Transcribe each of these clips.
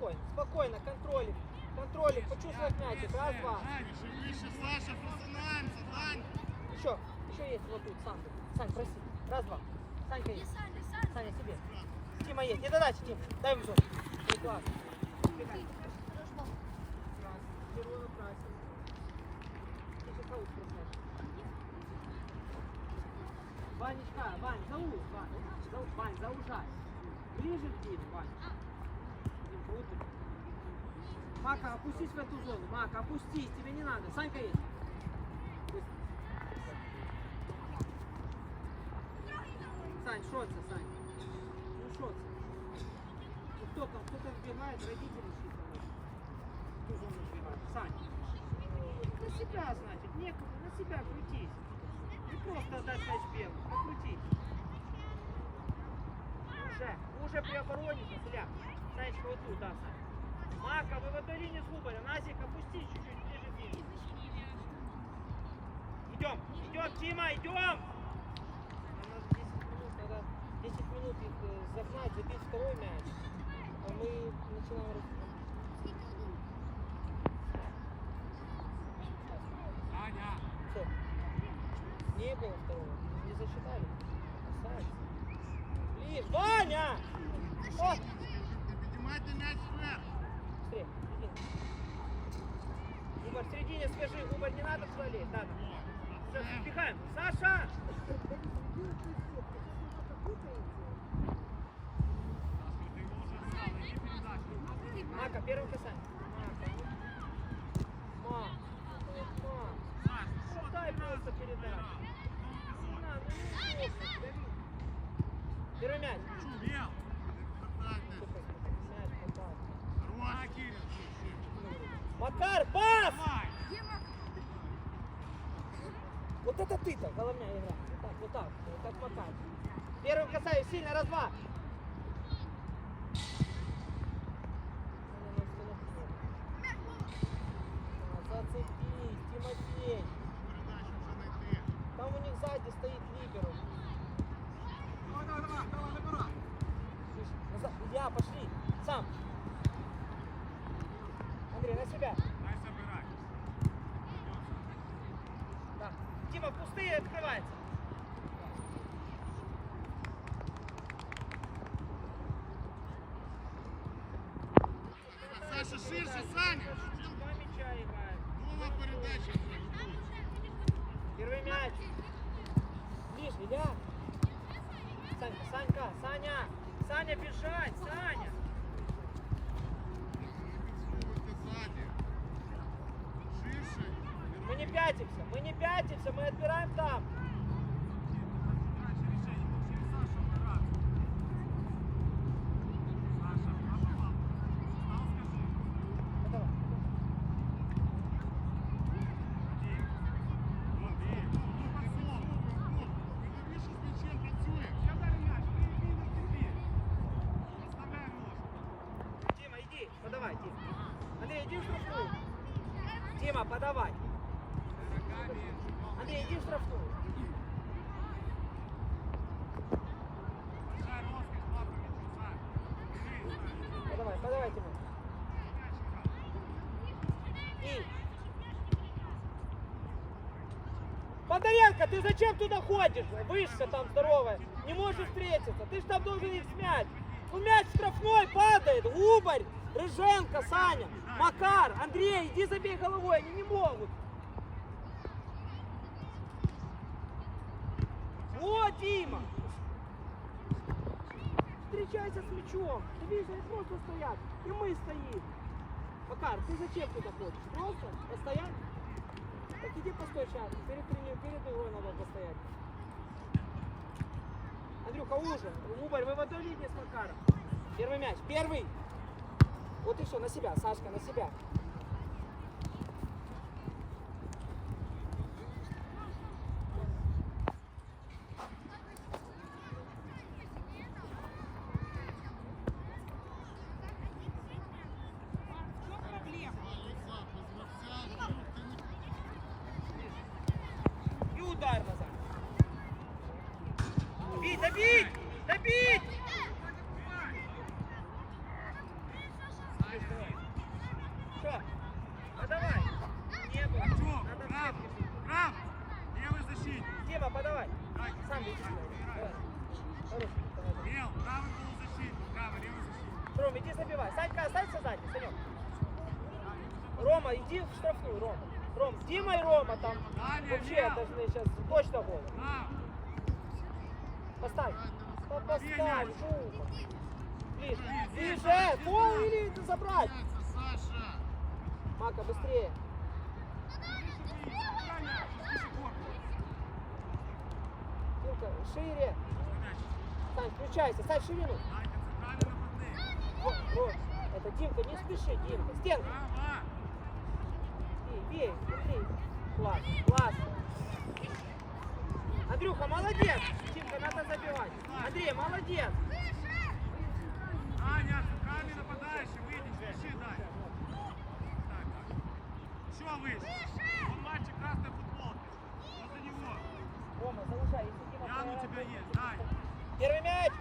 спокойно, спокойно, контролик, контролик, почувствовать мячик, раз, два. Еще, еще есть вот тут, сам. Сань, проси, раз, два. Санька есть. Саня, себе. Тима есть, не додачи, Тим, дай ему зон. Класс. Ванечка, Вань, зауж, Вань, зау, Вань, заужай. Ближе к ним, Вань. Круто. Мака, опустись в эту зону. Мака, опустись, тебе не надо. Санька есть. Сань, шоться, Сань. Ну шоться. Ну кто там, кто-то вбегает, родители считают. Ту зону вбегает. Сань. На себя, значит, некуда, на себя крутись. Не просто отдать мяч белым, покрутись. Уже, уже при обороне, Василя. Санечка, вот тут, да, Сань. Мака, вы в одной линии с Губарем. Насик, опусти чуть-чуть ближе к ним. Идем, идем, Тима, идем! Нам надо 10 минут, надо 10 минут их э, загнать, забить второй мяч. А мы начинаем Саня. Всё. Не было второго. Не засчитали. Оставь. Блин, Ваня! О! Поднимайте мяч вверх. Быстрее, иди. Середине скажи, Губар, не надо туда лезть, надо. Все, вбегаем. Саша! Мака, первым касанием. Мака. Ма. Ма. Саш, Ну, дай просто передачу. Первый мяч. Макар, пас! Вот это ты-то, головная игра. Вот так, вот так, так Макар. Первым касаюсь, сильно, раз-два. Зацепись, Тимофей. Передачу вже знайти. Там у них сзади стоит Либеру. Давай, давай, давай, давай, забирай. Слышь, назад. Илья, пошли. Сам. Андрей, на себя. Дай забирай. Да. Тима, пустые открывается. Саша, ширше, Саня. Два мяча играют. Нова передача. Первый мяч. Ближе, Илья. Санька, Санька, Саня. Саня, бежать, Саня. Мы не пятимся, мы не пятимся, мы отбираем там. Давай. Дима, иди, подавай, Дима. Андрей, иди в штрафную. Дима, подавай. Андрей, иди в штрафную. Подавай, подавай, Тимур. И. Бондаренко, ты зачем туда ходишь? Вышка там здоровая. Не можешь встретиться. Ты же там должен их смять. Ну мяч штрафной падает. Губарь, Рыженко, Саня, Макар, Андрей, иди забей головой. Они не могут. Вот, Дима. Встречайся с мячом. Ты видишь, они просто стоят. И мы стоим. Макар, ты зачем туда ходишь? Просто постоять? Так иди постой сейчас. Перед, перед игрой надо постоять. Андрюха, уже. Убарь, вы в одной линии с Макаром. Первый мяч. Первый. Вот и все, на себя, Сашка, на себя. И удар назад. Бить, добить! Добить! Все. Подавай. Не было. Артем, Надо Грам, в клетке. Грам, левый защитник. Дима, подавай. Дай. Сам иди сюда. Давай. Хороший. Давай. Мел, правый полузащитник, правый, левый защитник. Ром, иди забивай. Санька, останься сзади, Санек. Рома, иди в штрафную, Рома. Ром, Дима и Рома там. Вообще должны сейчас точно гол. Грам, Поставь. Поставь, ну. Ближе. Ближе. Фол или забрать. Саша! Мака, быстрее. Димка, шире. Сань, включайся. Ставь ширину. Вот, вот. Это Димка, не спеши, Димка. Стенка. Бей, смотри. Класс, класс. Андрюха, молодец. Димка, надо забивать. Андрей, молодец. Аня, центральный нападающий, выйди, спеши, Даня. Так, так. Еще выше. Он мальчик красной футболки. Возле него. Рома, залучай, если Дима Ян у проиграет, тебя есть, Дань. Первый мяч.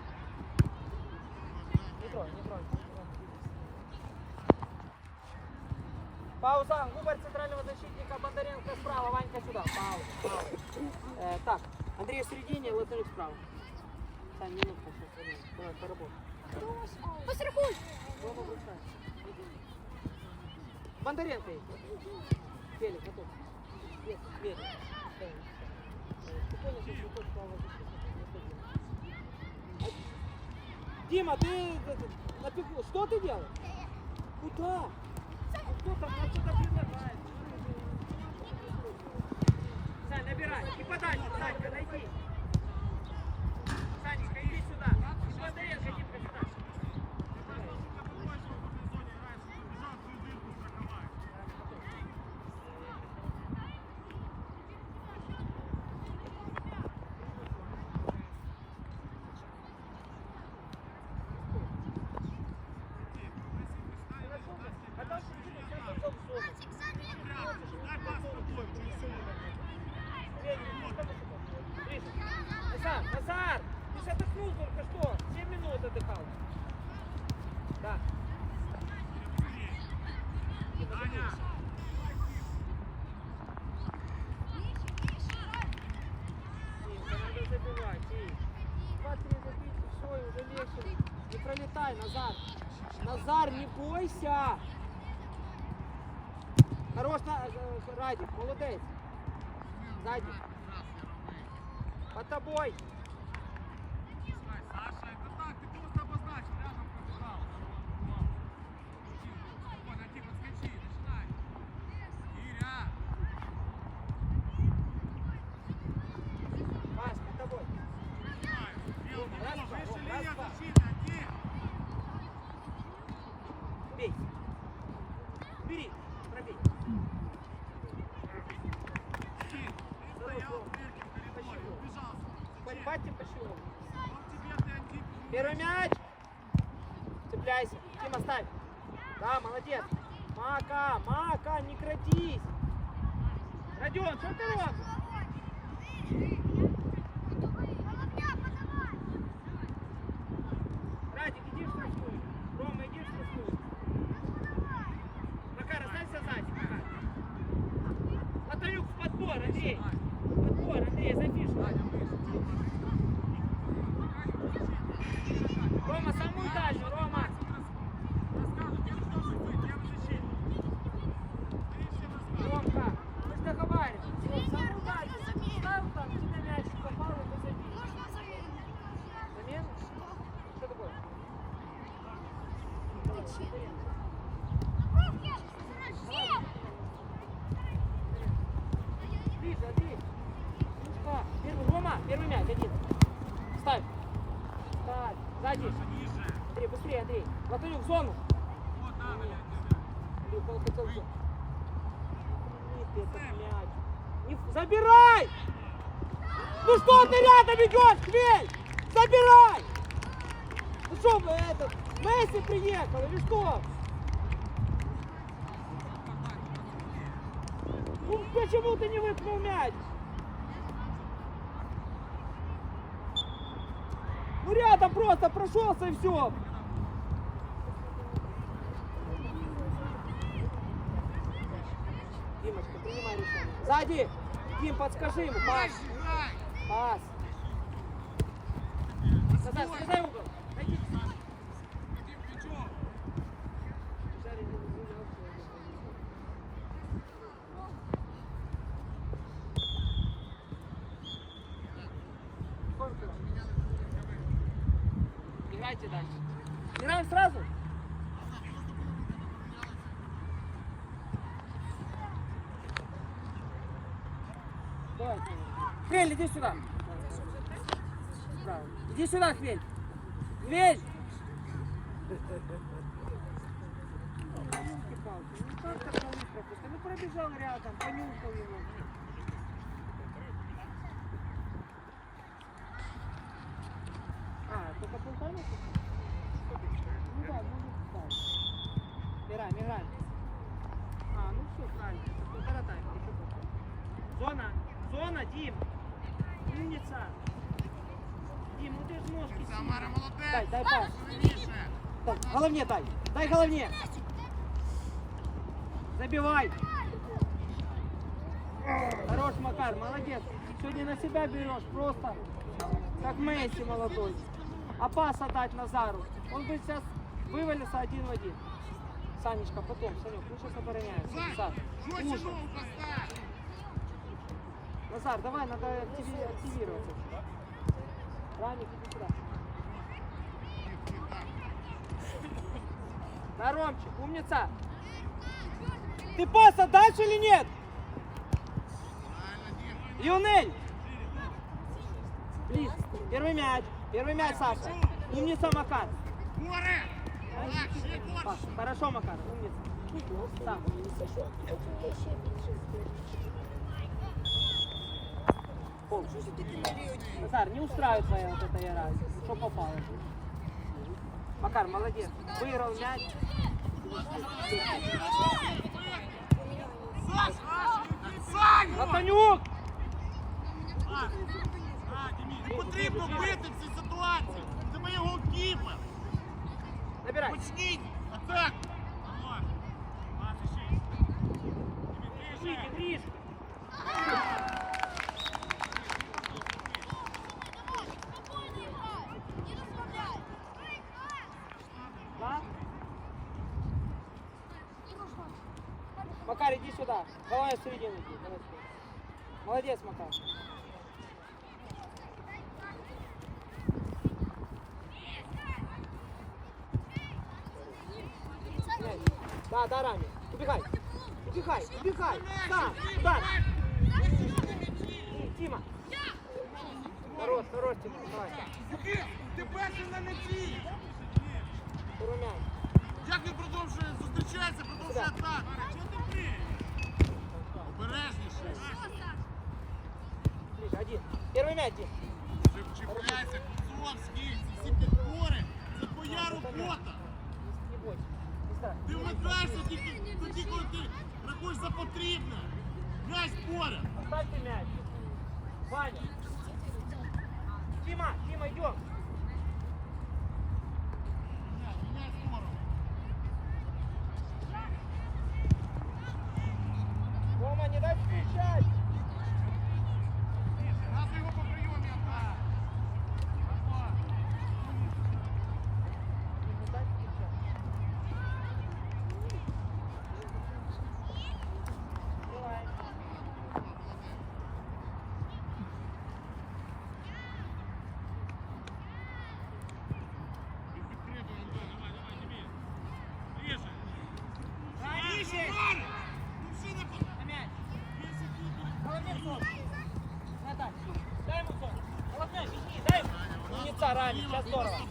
Не тронь, не тронь. Пауза. Губарь центрального защитника Бондаренко справа, Ванька сюда. Пауза, пауза. Э, так, Андрей в середине, Латарик справа. Сань, минутку сейчас. Давай, поработай. Пострахуй! Бросай. Иди. Бондаренко. Велик, готов. Есть, Велик. Э, э, Спокойно, сейчас выходит правого защитника. Дима, ты Что ты делаешь? Куда? Санечка, иди сюда. И Бондаренко, Димка, сюда. Назар, Назар, ты же отдохнул только что. 7 минут отдыхал. Да. Аня, Тимка, надо забивать. Тим. Два-три забить, все, и уже легче. Не пролетай, Назар. Назар, не бойся. Хорош, Радик, молодец. Сзади. Под тобой. Саша, это так, ты просто обозначил, рядом пробежал. Спокойно, Тим, подскочи, начинай. Киря, Паш, под тобой. Бел, Раз, него, два, выше раз, линия два. защиты, один. Бей. Бери, пробей. Тим, ты стоял в дырке в коридоре, убежал. Подбайте по щелу. Он тебе, ты, Антип, Первый мяч. Цепляйся. Тима, ставь. Да, молодец. Мака, Крадись. Родион, что ты? Радик, иди в штрафную. Рома, иди в штрафную. Макар, останься сзади. Макар. Латарюк в подбор, Андрей. Подбор, Андрей, запиши. Рома, самую дальнюю, Рома. Рассказывай, где ты должен быть, левый защитник. Ты всем рассказывай. Ромка, мы же договаривались. Всё, самую дальнюю. Ставил там, тебе мяч попал, и ты забил. Замену? Что такое? Ближе, Андрей. Мишка, первый, Рома, первый мяч, один. Ставь. Ставь. Сзади. Саша, ниже. Андрей, быстрее, Андрей. Латуню в зону. Вот, да, блядь, Андрюха, он хотел все. ты этот мяч. Не в- Забирай! Ну что ты рядом идешь, Хмель? Забирай! Ну что, этот, Месси приехал или что? Ну почему ты не выпнул мяч? Ну рядом просто прошелся и все. Сзади. Дим, подскажи ему. Пас. Пас. Назад, слезай в угол. Хвель, иди сюда. Справа. Иди сюда, Хвель. Хвель! Ёлки-палки, ну как так малыш пропустил? Ну пробежал рядом, понюхал его. А, только полтора? Ну да, ну да. Играем, играем. А, ну все, правильно. Это полтора тайма. еще полтора. Зона, зона, Дим. Умница. Дим, ну ты ж ножки Самара сильно. молодець. Дай, дай пас. Сильніше. Дай, головне дай. Дай головне. Забивай. Хорош, Макар, молодец. Сегодня на себя берешь, просто как Месси молодой. А пас отдать Назару. Он бы сейчас вывалился один в один. Санечка, потом, Санек, мы сейчас обороняемся. Назар, ногу поставь. Назар, давай, надо активи- активироваться. Иди сюда. Да, Ромчик, умница. Ты пас отдашь или нет? Лионель! Близ. Первый мяч. Первый мяч, Саша. Умница, Макар. Пас. Хорошо, Макар. Умница. Сам. Пол. Назар, не устраивает твоя вот эта игра. Что попало? Макар, молодец. Выиграл мяч. Саш! Саню! Латанюк! Не потрібно бити в цій ситуації. Це моє голкіпер. Набирай. Почніть атаку. продовжує зустрічається, продовжує атаку. Обережніше. Ближе, один. Первый мяч, Дим. Вже вчіпляйся, Куцовський, ці всі підбори. Це твоя робота. Не бойся. Не страшно. Ти вмикаєшся тільки тоді, коли ти рахуєш за потрібне. М'яч поряд. Оставьте мяч. Ваня. Тима, Тима, идем. Умница, Рами, сейчас здорово.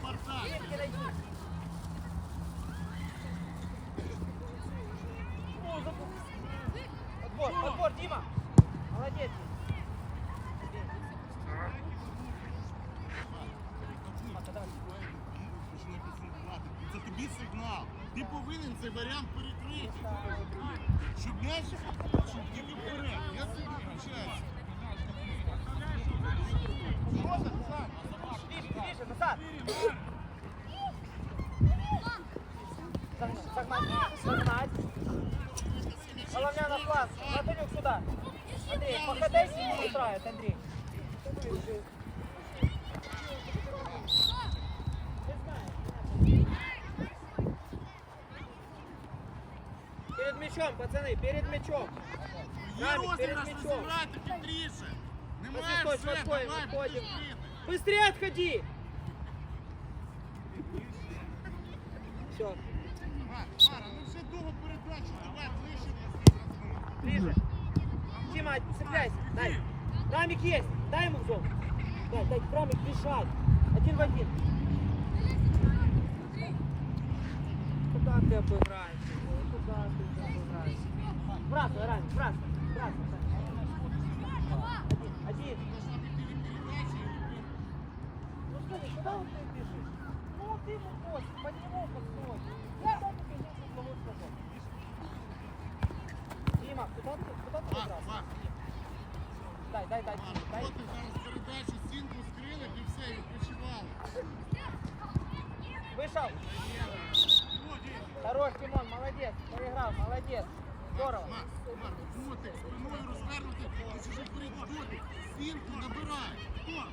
Сань? Ближе, ближе, назад. Загнать, загнать, загнать. Головня на фланг. Матвеюк сюда. Андрей, походай, синий устраивает, Андрей. Перед мячом, пацаны, перед мячом. Є Рамик, перед розіграш, мячом. розіграйте бістріше. Немає Постой, все, постой, давай, выходим. быстрее. Быстрее отходи! ему пост, под него подстой. Куда ты бежишь, угловой скажи? Дима, куда ты, куда ты Мар, забрался? Мар, Дай, дай, дай, Мар, дай. от ти зараз передачу, стінку скрили і все, і відпочивали. Вышел. Хорош, Тимон, молодец. Проиграл, молодец. Здорово. Мар, Мар, дотик, спиною розвернути, ти чужий вперед, дотик, стінку набирай. Хто?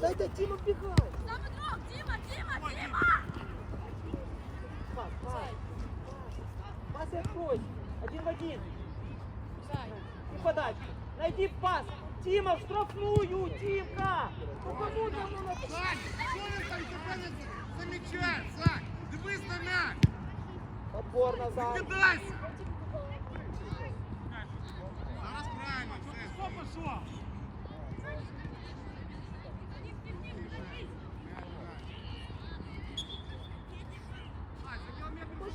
зону. дай, в зону. дай, дай, Тима, бегай. Там игрок, Дима, Дима, Дима. Пас, пас. Пас и открой. Один в один. И подачу. Найди пас. Тима, в штрафную, Тимка. Ну кому там надо? Сань, що він там тебе не замічає, Сань? Дивись на м'яч! Отбор назад. Кидайся! Зараз правильно, все. Що пішло?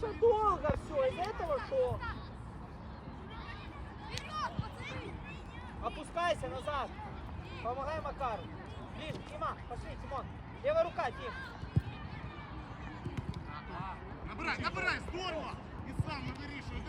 что долго все, из этого что? Вперед, пацаны. Опускайся назад. Помогай Макару. Ближе, Тима, пошли, Тимон. Левая рука, Тим. Набирай, набирай, здорово! І сам не вирішує.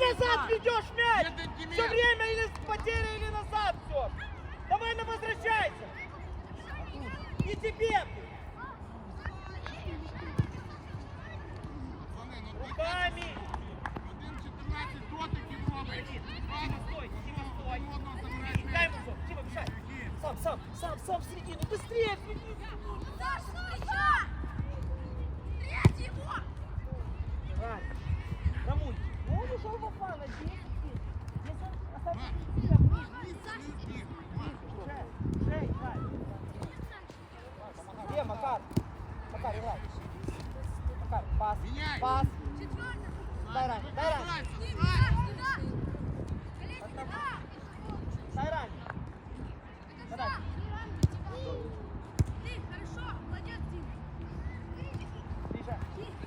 Назад ведешь мяч? Все время или с потерей, или назад все. Давай на возвращайся. Не тебе. Ну Руками. 1-14 дотиків робить. Стой, Тима, стой. Дай ему все. Тима, мешай. Сам, сам, сам, сам в середину. Быстрее. Саша, встреча. Третий его. Рань, Где Макар? Макар, играй. Макар, пас. Меняй. Пас. Четвертый. Дай Рань, дай Рань. Набирайся, Дима, Сань. сюда. Колени сюда. Дай Рань. Подай. Ты, хорошо, молодец, Дима. Ближе. Дима.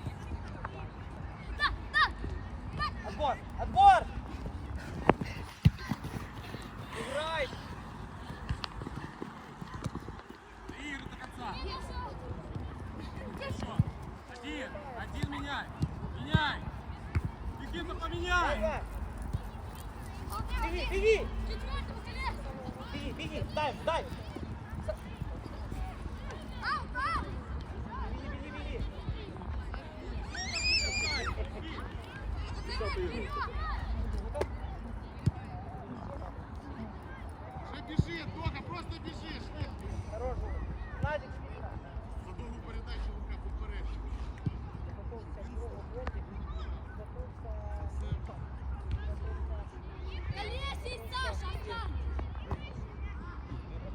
Один меняй. Меняй. Один, Беги, беги. Беги, беги, дай, дай. Аут, аут. Беги, беги, беги. Вперед. Вже біжи, Дока, просто біжиш. Хорош. Назик, спина. За довгу передачу рука поперед. Готовься к кругу, Бонтик. Готовься. Колеса и Саша, Артем.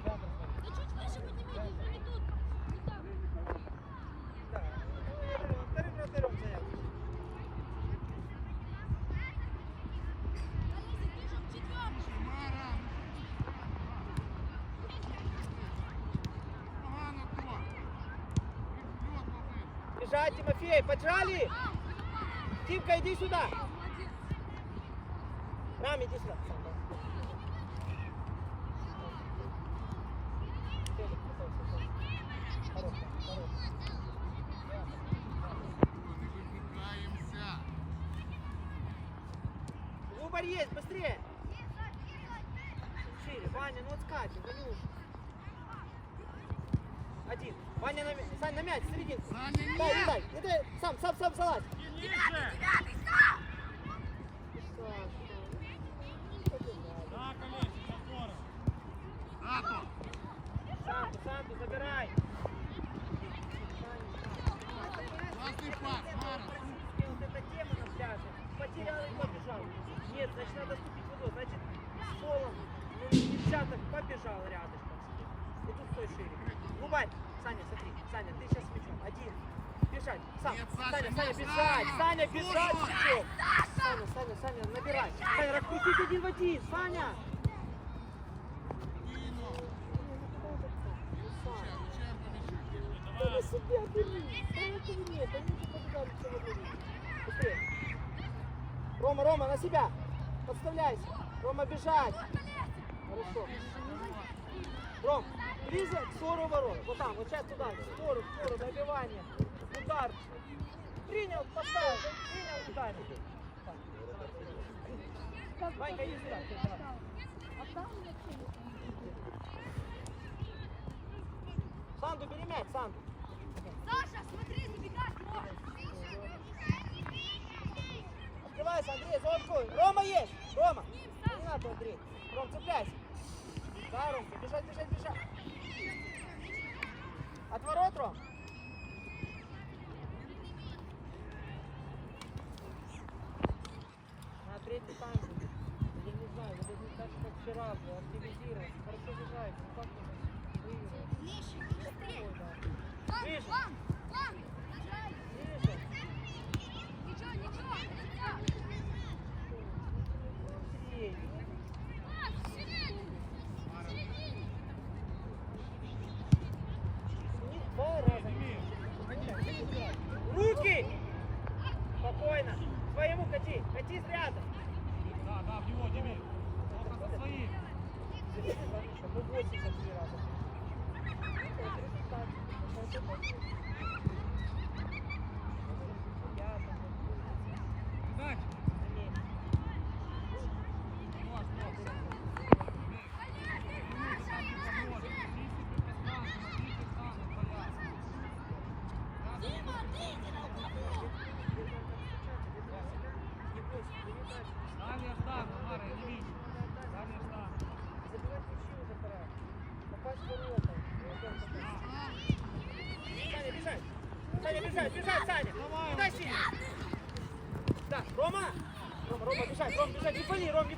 Да чуть выше поднимитесь, или тут? Не так. Да. Ну, я говорю, вторым вратарем занял. Колеса, бежим к четвертому. Мара. Погано то. Вперед, лови. Бежать, Тимофей, поджали. Тимка, иди сюда. Аут, молодец. Рам, иди сюда. Сам, да. Фелик, готовься, готовься. Хорош, хорош. Не вимикаємося. Зубар есть, быстрее. Шире, Ваня, ну отскачем, Ванюш. Один. Ваня на мяч. Сань, на мяч, серединку. Саня, Дай, нет! дай, не дай. Сам, сам, сам, залазь. Сильніше! Девятый, Саша. Да, колечко, повтором. Тато! Санту, Санту, забирай. Класний пас, Мара! Вот эта тема на пляже. Потерял и побежал. Нет, значит надо ступить в воду. Значит, с полом, ну так побежал рядышком. И тут стой шире. Губарь. Саня, смотри. Саня, ты сейчас с мячом. Один. Бежать. Сам. Нет, Саня, Саня, бежать. Саня. Саня, бежать с Слушай. мячом. Саня, Саня, Саня, набирай. Саня, раскрутить один в один. Саня. Саня. Себя бери. Это нет, они уже побежали все во время. Быстрее. Рома, Рома, на себя. Подставляйся. Рома, бежать. Хорошо. Ром, ближе к ссору ворот. Вот там, вот сейчас туда. В Ссору, в ссору, добивание. Удар. Принял, поставил. Принял, ударил. Ванька, иди сюда. Санду, бери мяч, Санду. Саша, смотри, забегать можешь. Открывайся, Андрей, зонку. Рома есть. Рома. Не надо, Андрей. Ром, цепляйся. Да, Ром, бежать, бежать, бежать. От ворот, Ром. На третий будет. Я не знаю, вы должны так же, как вчера, бы, активизироваться. Хорошо бежать, ну как вы выиграете? Ближе, быстрее. Ой, да. Ван, Ближе. Ван, Ван, нажали. Ближе. Ничего, ничего, нельзя. Быстрее. Ван, в середине. В середине. Не два раза. Руки! Спокойно. Своему кати. Кати рядом. Да, да, в него, Демид. Только со своим. Мы 83 раза. Это результат. Это результат. Я там вот, Передача. заметь. Стоп, стоп. Дима, ты иди на угловую. Не бойся, бери дальше. Дальше Ждан, Мара, я не вижу. Дальше Ждан. Забивать мячи уже пора. Попасть в ворота. Саня, бежать! Саня, бежать, бежать, Саня! Давай, Дай сильно! Да, Рома! Рома, Рома, бежать, Ром, бежать, не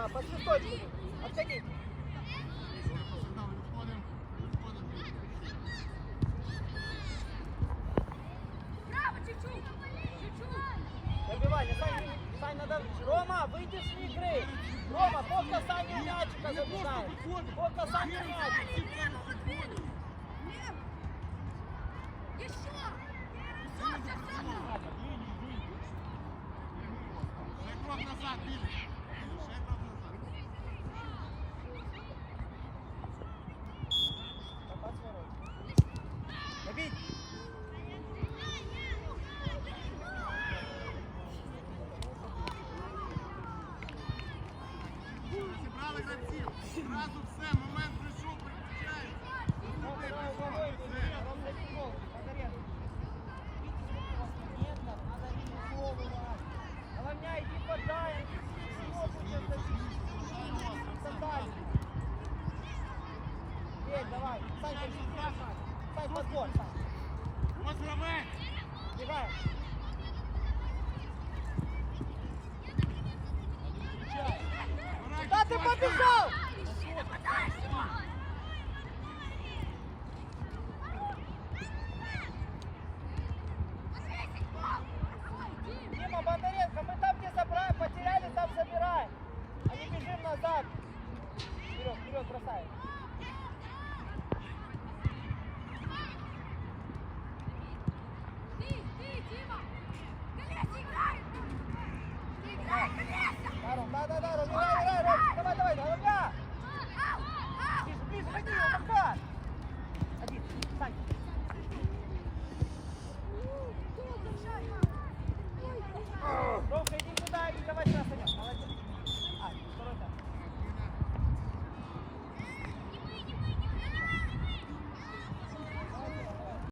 Да, по звездочку. Отходи. Добивание. Сань, Сань, надо... Рома, выйди с игры. Рома, Бобка Саня мячика забирает. Бобка Саня мячик. Еще! Все, все, все! назад, Билли!